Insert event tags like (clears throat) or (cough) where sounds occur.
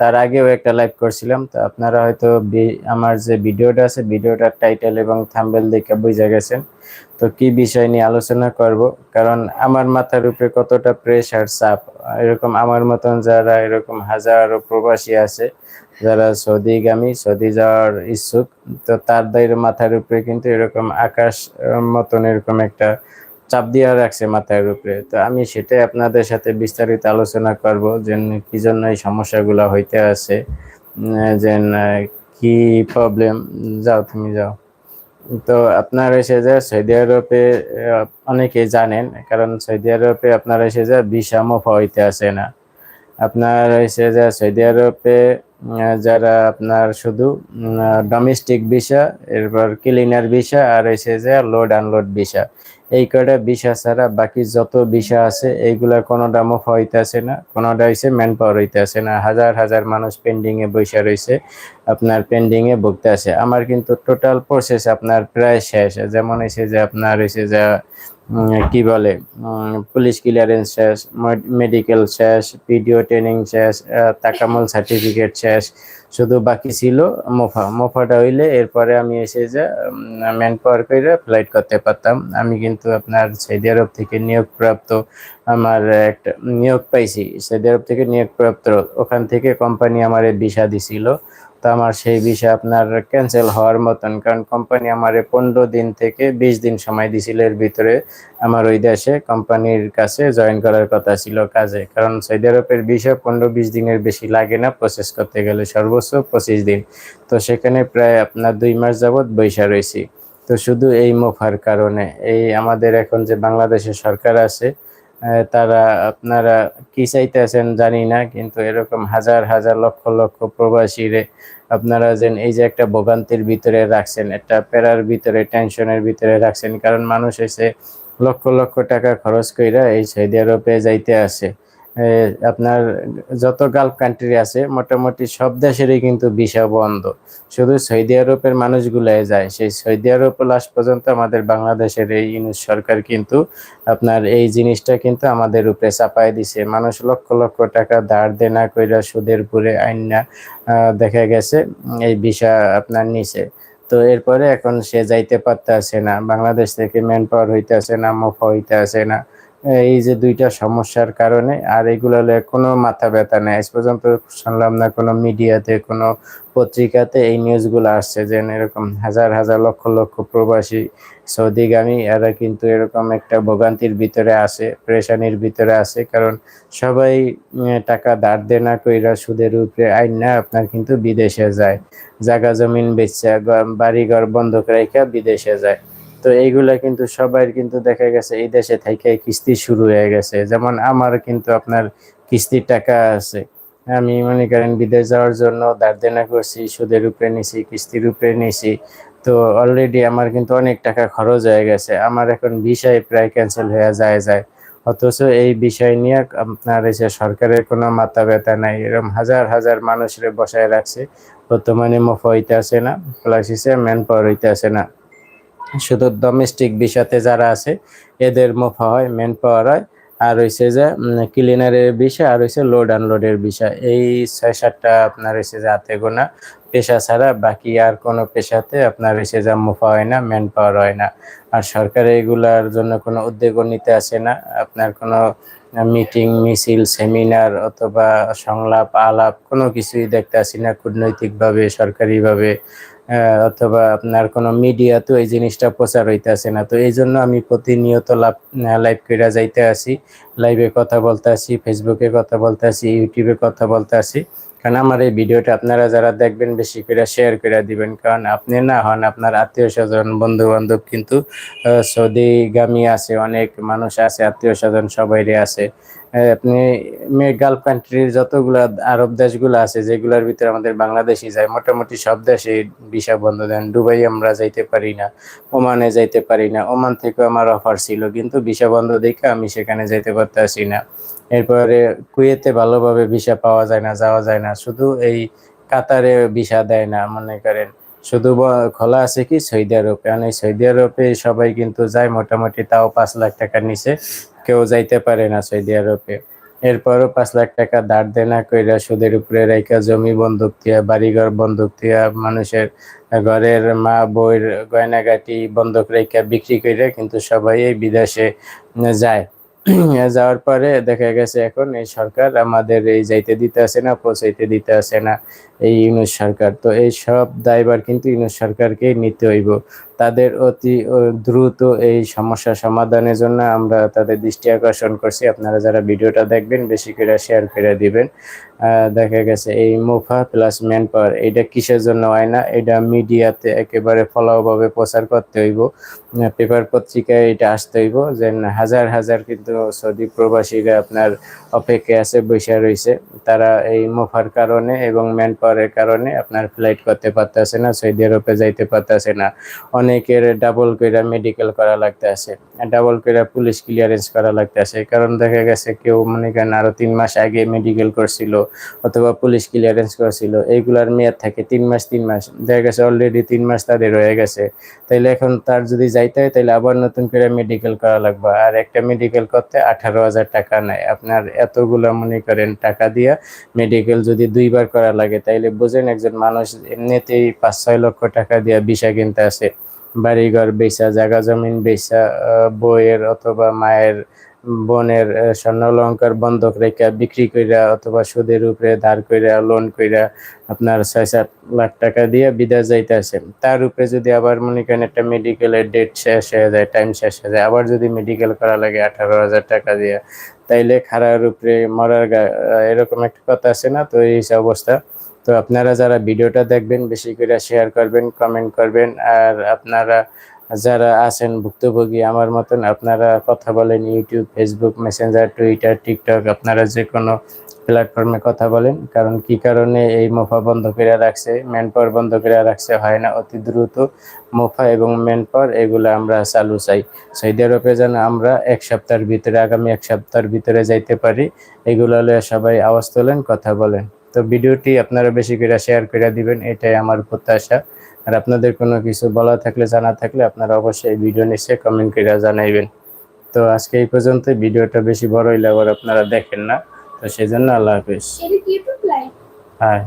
তার আগেও একটা লাইভ করছিলাম, তো আপনারা হয়তো আমার যে ভিডিওটা আছে, ভিডিওটার টাইটেল এবং থাম্বেল দেখে বুঝে গেছেন। তো কি বিষয় নিয়ে আলোচনা করব? কারণ আমার মাথার উপরে কতটা প্রেশার চাপ, এরকম আমার মতন যারা এরকম হাজারো প্রবাসী আছে, যারা সৌদিগামী, সৌদি যাওয়ার ইচ্ছুক, তো তার তাদের মাথার উপরে কিন্তু এরকম আকাশ মতন এরকম একটা চাপ দিয়ে রাখছে মাথার উপরে। তো আমি সেটাই আপনাদের সাথে বিস্তারিত আলোচনা করব যে কি জন্য এই সমস্যাগুলো হইতে আছে। যে কি প্রবলেম যাও তুমি যাও। তো আপনার এসে যে সৌদি আরবে আহ, অনেকেই জানেন কারণ সৌদি আরবে আপনার এসে যে ভিসা হইতে আসে না। আপনার এসে যে সৌদি আরবে যারা আপনার শুধু ডোমেস্টিক ভিসা এরপর ক্লিনার ভিসা আর এসে যে লোড আনলোড ভিসা এই কয়টা বিষা ছাড়া বাকি যত বিষা আছে, এইগুলা কোনোটা মুফা হইতেছে না কোনোটা হইছে ম্যান পাওয়ার হইতেছে না। হাজার হাজার মানুষ পেন্ডিং এ বসে রয়েছে আপনার পেন্ডিং এ ভুগতে আছে আমার কিন্তু টোটাল প্রসেস আপনার প্রায় শেষ। যেমন এসে যে আপনার এসে যে কি বলে? পুলিশ ক্লিয়ারেন্স শেষ মেডিকেল শেষ ভিডিও ট্রেনিং শেষ তাকামল সার্টিফিকেট শেষ। শুধু বাকি ছিল মোফা। মোফাটা হইলে এরপরে আমি এসে যে ম্যান পাওয়ার করে ফ্লাইট করতে পারতাম। আমি কিন্তু আপনার সৌদি আরব থেকে নিয়োগপ্রাপ্ত, আমার একটা নিয়োগ পাইছি। সৌদি আরব থেকে নিয়োগপ্রাপ্ত। ওখান থেকে কোম্পানি আমার ভিসা দিছিল। আমার সেই ভিসা আপনার ক্যান্সেল হওয়ার মতন, কারণ কোম্পানি আমার পনেরো দিন থেকে বিশ দিন সময় দিছিল এর ভিতরে আমার ওই দেশে কোম্পানির কাছে জয়েন করার কথা ছিল কাজে। কারণ সৌদি আরবের বিষয় পনেরো বিশ দিনের বেশি লাগে না প্রসেস করতে গেলে, সর্বোচ্চ পঁচিশ দিন। তো সেখানে প্রায় আপনার দুই মাস যাবৎ বৈশা রয়েছি। তো শুধু এই মোফার কারণে, এই আমাদের এখন যে বাংলাদেশের সরকার আছে তারা আপনারা কি চাইতেছেন জানি না, কিন্তু এরকম হাজার হাজার লক্ষ লক্ষ প্রবাসীরে আপনারা যেন এই যে একটা ভোগান্তির ভিতরে রাখছেন, একটা প্যারার ভিতরে, টেনশনের ভিতরে রাখছেন, কারণ মানুষ এসে লক্ষ লক্ষ টাকা খরচ কইরা এই সৌদি আরবে যাইতে আসে। আপনার যত গালফ কান্ট্রি আছে, মোটামুটি সব দেশেরই কিন্তু ভিসা বন্ধ। শুধু সৌদি আরবের মানুষগুলাই যায়। সেই সৌদি আরব লাস্ট পর্যন্ত আমাদের বাংলাদেশের এই ইউনুস সরকার কিন্তু আপনার এই জিনিসটা কিন্তু আমাদের উপরে চাপাই দিছে। মানুষ লক্ষ লক্ষ টাকা ধার দেনা কইরা সুদের পুরে আইনা দেখা গেছে, এই ভিসা আপনার নিচে তো এরপরে এখন সে যাইতে পারতে আসে না। বাংলাদেশ থেকে ম্যান পাওয়ার হইতে আসে না, মোফা হইতে আসে না। এই যে দুইটা সমস্যার কারণে, আর এগুলো কোনো মাথা ব্যথা নেই। আজ পর্যন্ত শুনলাম না কোনো মিডিয়াতে, কোনো পত্রিকাতে এই নিউজগুলো আসছে যে এরকম হাজার হাজার লক্ষ লক্ষ প্রবাসী সৌদিগামী, এরা কিন্তু এরকম একটা ভোগান্তির ভিতরে আসে প্রেশানির ভিতরে আসে কারণ সবাই টাকা ধার দেনা কইরা সুদের উপরে আইন না, আপনার কিন্তু বিদেশে যায়। জায়গা জমিন বেচা বাড়ি ঘর বন্ধক রেখা বিদেশে যায়। তো এইগুলা কিন্তু সবাই কিন্তু দেখা গেছে এই দেশে থেকে কিস্তি শুরু হয়ে গেছে। যেমন আমার কিন্তু আপনার কিস্তির টাকা আছে। আমি মনে করেন বিদেশ যাওয়ার জন্য ধার দেনা করছি, সুদের উপরে নিছি, কিস্তির উপরে নিছি। তো অলরেডি আমার কিন্তু অনেক টাকা খরচ হয়ে গেছে। আমার এখন বিষয় প্রায় ক্যান্সেল হয়ে যায় যায়। অথচ এই বিষয় নিয়ে আপনার এসে সরকারের কোনো মাথা ব্যথা নাই। এরকম হাজার হাজার মানুষের বসায় রাখছে। বর্তমানে মুফা হইতে আসে না প্লাস হিসেবে ম্যান পাওয়ার হইতে আসে না। শুধু ডোমেস্টিক বিষয়তে যারা আছে, এদের মুফা হয় মেন পাওয়ার হয় আর হইছে যে ক্লিনারের বিষয়, আর হইছে লোড আনলোডের বিষয়। এই ছয় সাতটা আপনার হইছে যে হাতে গোনা। পেশা ছাড়া বাকি আর কোনো পেশাতে আপনার হইছে যে মুফা হয় না ম্যান পাওয়ার হয় না। আর সরকার এইগুলার জন্য কোনো উদ্যোগও নিতে আসে না। আপনার কোনো মিটিং মিছিল সেমিনার অথবা সংলাপ, আলাপ কোনো কিছুই দেখতে আসি না। কূটনৈতিকভাবে, সরকারিভাবে। অথবা আপনার কোনো মিডিয়া তো এই জিনিসটা প্রচার হইতেছে না। তো এই জন্য আমি প্রতিনিয়ত লাভ লাইভ কইরা যাইতে আসি। লাইভে কথা বলতে আসি ফেসবুকে কথা বলতে আসি ইউটিউবে কথা বলতে আসি কারণ আমার এই ভিডিওটা আপনারা যারা দেখবেন, বেশি করে শেয়ার করে দিবেন। কারণ আপনি না হন আপনার আত্মীয় স্বজন বন্ধু বান্ধব কিন্তু সৌদিগামী আছে, অনেক মানুষ আছে, আত্মীয় স্বজন সবাইরে আছে। আপনি গালফ কান্ট্রির যতগুলা আরব দেশগুলো আছে, যেগুলোর ভিতরে আমাদের বাংলাদেশই যায়, মোটামুটি সব দেশে ভিসা বন্ধ দেন। দুবাই আমরা যাইতে পারি না, ওমানে যাইতে পারি না, ওমান থেকেও আমার অফার ছিল, কিন্তু ভিসা বন্ধ দেখে আমি সেখানে যাইতে পারতেছি না। এরপরে কুয়েতে ভালোভাবে ভিসা পাওয়া যায় না, যাওয়া যায় না, শুধু এই কাতারে ভিসা দেয় না, মনে করেন। শুধু খোলা আছে কি? Saudi Arab. এই সৌদি আরবে সবাই কিন্তু যায়, মোটামুটি তাও পাঁচ লাখ টাকার নিচে। কেউ যাইতে পারে না সৌদি আরবে। এরপরও পাঁচ লাখ টাকা ধার দেনা কইরা সুদের উপরে রেখা জমি বন্ধক দিয়া, বাড়িঘর বন্ধক দিয়া, মানুষের ঘরের মা বইয়ের গয়নাগাটি বন্ধক রেখা বিক্রি করে কিন্তু সবাই বিদেশে যায়। (clears throat) যাওয়ার পরে দেখা গেছে এখন এই সরকার আমাদের এই যাইতে দিতে আসে না, পৌঁছাইতে দিতে আসে না এই ইউনুস সরকার। তো এই সব দায়বার কিন্তু ইউনুস সরকারকেই নিতে হইব। তাদের অতি দ্রুত এই সমস্যা সমাধানের জন্য আমরা তাদের দৃষ্টি আকর্ষণ করছি। আপনারা যারা ভিডিওটা দেখবেন, বেশি করে শেয়ার করে দিবেন। দেখা গেছে এই মুফা প্লাস ম্যান পাওয়ার এটা কিসের জন্য হয় না? এটা মিডিয়াতে একেবারে ফলাওভাবে প্রচার করতে হইব। পেপার পত্রিকায় এটা আসতে হইব। যে হাজার হাজার কিন্তু সৌদি প্রবাসীরা আপনার অপেক্ষায় আছে, বসে রয়েছে। তারা এই মুফার কারণে এবং ম্যান পাওয়ারের কারণে আপনার ফ্লাইট করতে পারতেছে না, সৌদি আরবে যাইতে পারতেছে না। অনেকের ডাবল কইরা মেডিকেল করা লাগতে আছে ডাবল কইরা পুলিশ ক্লিয়ারেন্স করা লাগতে আছে কারণ দেখা গেছে কেউ মনে করেন আরও তিন মাস আগে মেডিকেল করছিল অথবা পুলিশ ক্লিয়ারেন্স করছিল, এইগুলার মেয়াদ থাকে তিন মাস তিন মাস। দেখা গেছে অলরেডি তিন মাস তাদের রয়ে গেছে। তাইলে এখন তার যদি যাইতে হয় তাহলে আবার নতুন করে মেডিকেল করা লাগবে। আর একটা মেডিকেল করতে আঠারো হাজার টাকা নেয়। আপনার এতগুলো মনে করেন টাকা দিয়া মেডিকেল যদি দুইবার করা লাগে, তাইলে বোঝেন একজন মানুষ এমনিতেই পাঁচ ছয় লক্ষ টাকা দিয়া বিষা কিনতে আছে বাড়িঘর বেচা জায়গা জমিন বেচা বইয়ের অথবা মায়ের বোনের স্বর্ণ অলঙ্কার বন্ধক রেখা বিক্রি কইরা অথবা সুদের উপরে ধার কইরা লোন কইরা আপনার ছয় সাত লাখ টাকা দিয়ে বিদেশ যাইতে আছে তার উপরে যদি আবার মনে করেন একটা মেডিকেলের ডেট শেষ হয়ে যায় টাইম শেষ হয়ে যায়, আবার যদি মেডিকেল করা লাগে আঠারো হাজার টাকা দিয়ে, তাইলে খারার উপরে মরার গা- এরকম একটা কথা আছে না? তো এই অবস্থা। তো আপনারা যারা ভিডিওটা দেখবেন, বেশি করে শেয়ার করবেন কমেন্ট করবেন, আর আপনারা যারা আছেন ভুক্তভোগী, আমার মতন আপনারা কথা বলেন YouTube Facebook Messenger Twitter TikTok আপনারা যে কোনো প্ল্যাটফর্মে কথা বলেন, কারণ কি কারণে এই মোফা বন্ধ করে রাখছে ম্যান পাওয়ার বন্ধ করে রাখছে, হয় না, অতি দ্রুত মোফা এবং ম্যান পাওয়ার এগুলো আমরা চালু চাই। সৌদি আরবে যেন আমরা এক সপ্তাহের ভিতরে, আগামী এক সপ্তাহের ভিতরে যাইতে পারি, এগুলো সবাই আওয়াজ তোলেন, কথা বলেন। তো ভিডিওটি আপনারা বেশি করে শেয়ার করে দিবেন এটাই আমার প্রত্যাশা। আর আপনাদের কোনো কিছু বলা থাকলে জানা থাকলে আপনারা অবশ্যই এই ভিডিও নিচে কমেন্ট করে জানাইবেন। তো আজকে এই পর্যন্ত ভিডিওটা বেশি বড় হইলে আবার আপনারা দেখেন না। তো সেই জন্য আল্লাহ হাফিজ। হ্যাঁ।